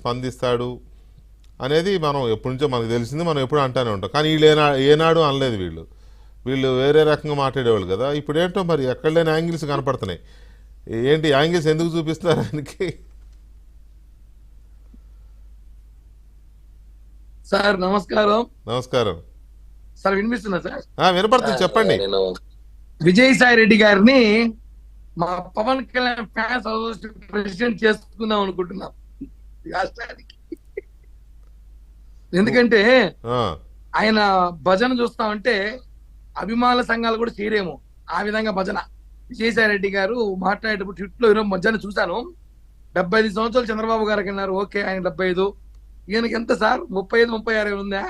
స్పందిస్తాడు అనేది మనం ఎప్పటి నుంచో మనకు తెలిసింది మనం ఎప్పుడు అంటానే ఉంటాం. కానీ వీళ్ళు ఏనా ఏనాడు అనలేదు వీళ్ళు. వీళ్ళు వేరే రకంగా మాట్లాడేవాళ్ళు కదా. ఇప్పుడు ఏంటో మరి ఎక్కడ లేని యాంగిల్స్ కనపడుతున్నాయి. ఏంటి యాంగిల్స్ ఎందుకు చూపిస్తున్నారు ఆయనకి సార్ నమస్కారం. నమస్కారం. సార్ వినిపిస్తున్నా సార్? ఆ, వినపడుతుంది. చెప్పండి. నేను విజయసాయి రెడ్డి గారిని మా Pawan Kalyan fans association president చేసుకుందాం అనుకుంటున్నాం. రాష్ట్రానికి. ఎందుకంటే ఆయన భజన చూస్తా ఉంటే అభిమానుల సంఘాలు కూడా చేరేమో ఆ విధంగా భజన. విజయసాయి రెడ్డి గారు మాట్లాడేటప్పుడు ట్విట్లో ఈరోజు మధ్యాహ్నం చూశాను. డెబ్బై ఐదు సంవత్సరాలు చంద్రబాబు గారికి అన్నారు ఓకే ఆయన డెబ్బై ఐదు ఈయనకి ఎంత సార్? ముప్పై ఐదు ముప్పై ఆరు ఉందా?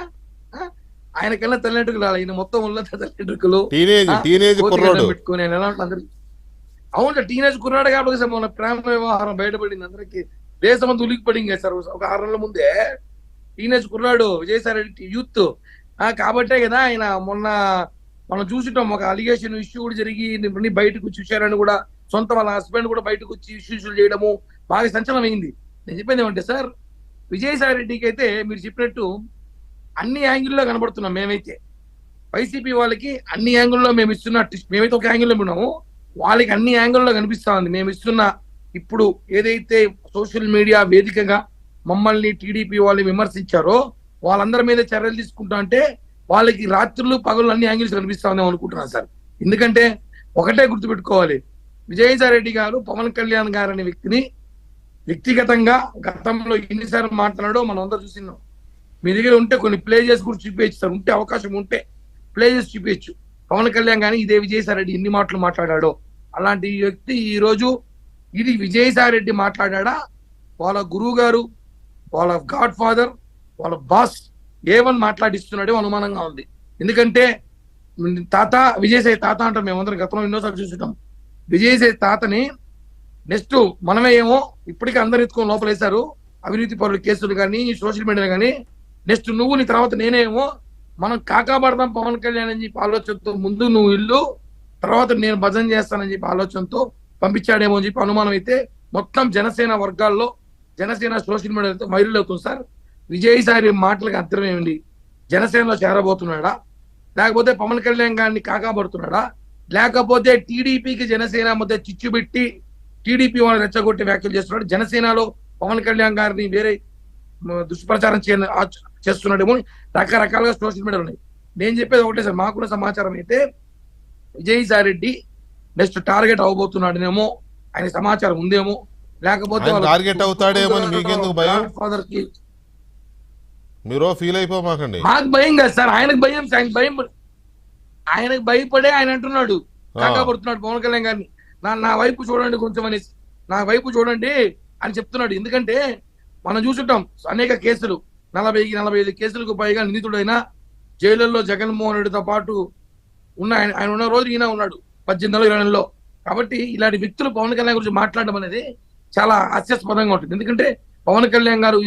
ఆయనకన్నా తల్లిదండ్రులు రాలి. ఈయన మొత్తం ఉన్న తల్లిదండ్రులు. పెట్టుకొని అవును టీనేజ్ కుర్రాడు కాబట్టి సార్ మన ప్రేమ వ్యవహారం బయటపడింది అందరికి. దేశం అంతా ఉలికి సార్. ఒక ఆరు నెలల ముందే టీనేజ్ కుర్రాడు విజయసాయి రెడ్డి యూత్. కాబట్టే కదా ఆయన మొన్న మనం చూసిటాం ఒక అలిగేషన్ ఇష్యూ కూడా జరిగి బయటకు వచ్చి చూశారని కూడా సొంత వాళ్ళ హస్బెండ్ కూడా బయటకు వచ్చి ఇష్యూస్ చేయడము బాగా సంచలనం అయింది నేను చెప్పింది ఏమంటే సార్ విజయసాయి రెడ్డికి అయితే మీరు చెప్పినట్టు అన్ని యాంగిల్లో కనబడుతున్నాం మేమైతే. వైసీపీ వాళ్ళకి అన్ని యాంగిల్లో మేము ఇస్తున్న మేమైతే ఒక యాంగిల్లో ఉన్నాము. వాళ్ళకి అన్ని యాంగిల్లో కనిపిస్తా ఉంది. మేము ఇస్తున్న ఇప్పుడు ఏదైతే సోషల్ మీడియా వేదికగా మమ్మల్ని టీడీపీ వాళ్ళు విమర్శించారో వాళ్ళందరి మీద చర్యలు తీసుకుంటా అంటే వాళ్ళకి రాత్రులు పగలు అన్ని యాంగిల్స్ కనిపిస్తా అనుకుంటున్నాను సార్. ఎందుకంటే ఒకటే గుర్తుపెట్టుకోవాలి. విజయసాయిరెడ్డి గారు పవన్ కళ్యాణ్ గారు అనే వ్యక్తిని వ్యక్తిగతంగా గతంలో ఎన్నిసార్లు మాట్లాడాడో మనం అందరూ చూసినాం. మీ దగ్గర ఉంటే కొన్ని ప్లేజెస్ కూడా చూపించచ్చు సార్. ఉంటే అవకాశం ఉంటే ప్లేజెస్ చూపించచ్చు పవన్ కళ్యాణ్ కానీ ఇదే విజయసాయిరెడ్డి ఎన్ని మాటలు మాట్లాడాడో. అలాంటి వ్యక్తి ఈ రోజు ఇది విజయసాయి రెడ్డి మాట్లాడా వాళ్ళ గురువు గారు వాళ్ళ గాడ్ ఫాదర్ వాళ్ళ బాస్ ఏవన్ మాట్లాడిస్తున్నాడో అనుమానంగా ఉంది. ఎందుకంటే తాత విజయసాయి తాత అంటాం మేమందరం గతంలో ఎన్నోసార్లు చూసుంటాం విజయసాయి తాతని నెక్స్ట్ మనమే ఏమో ఇప్పటికీ అందరు ఎత్తుకొని లోపలేశారు. అవినీతి పరుల కేసులు కానీ సోషల్ మీడియా కానీ నెక్స్ట్ నువ్వు నీ తర్వాత నేనేమో మనం కాకాపడదాం పవన్ కళ్యాణ్ అని చెప్పి ఆలోచనతో ముందు నువ్వు ఇల్లు తర్వాత నేను భజన చేస్తానని చెప్పి ఆలోచనతో పంపించాడేమో అని చెప్పి అనుమానం అయితే మొత్తం జనసేన వర్గాల్లో జనసేన సోషల్ మీడియాతో వైరల్ అవుతుంది సార్. విజయసాయి మాటలకు అర్థం ఏమిటి జనసేనలో చేరబోతున్నాడా? లేకపోతే పవన్ కళ్యాణ్ గారిని కాకాపడుతున్నాడా లేకపోతే టీడీపీకి జనసేన మధ్య చిచ్చు పెట్టి టీడీపీ వాళ్ళని రెచ్చగొట్టి వ్యాఖ్యలు చేస్తున్నాడు. జనసేనలో పవన్ కళ్యాణ్ గారిని వేరే దుష్ప్రచారం చే చేస్తున్నాడేమో రకరకాలుగా సోషల్ మీడియా ఉన్నాయి. నేను చెప్పేది ఒకటే సార్ మాకున్న సమాచారం అయితే విజయసాయి రెడ్డి నెక్స్ట్ టార్గెట్ అవబోతున్నాడేమో ఆయన సమాచారం ఉందేమో. లేకపోతే target అవుతాడేమో మీకెందుకు భయం? ఫాదర్కి మీరు ఫీల్ అయిపోమాకండి మాకు భయం కాదు సార్ ఆయనకు భయం ఆయన భయం. ఆయనకు భయపడే ఆయన అంటున్నాడు. కాకాపడుతున్నాడు పవన్ కళ్యాణ్ గారిని. నా నా వైపు చూడండి కొంచెం అనేసి నా వైపు చూడండి అని చెప్తున్నాడు. ఎందుకంటే మనం చూసుంటాం అనేక కేసులు నలభై నలభై ఐదు కేసులకు పైగా నిందితుడైన జైలుల్లో జగన్మోహన్ రెడ్డితో పాటు ఉన్న ఆయన ఆయన ఉన్న రోజు ఈయన ఉన్నాడు. పద్దెనిమిది నెలలు ఇరవై నెలలో కాబట్టి ఇలాంటి వ్యక్తులు పవన్ కళ్యాణ్ గురించి మాట్లాడడం అనేది చాలా హాస్యాస్పదంగా ఉంటుంది. ఎందుకంటే పవన్ కళ్యాణ్ గారు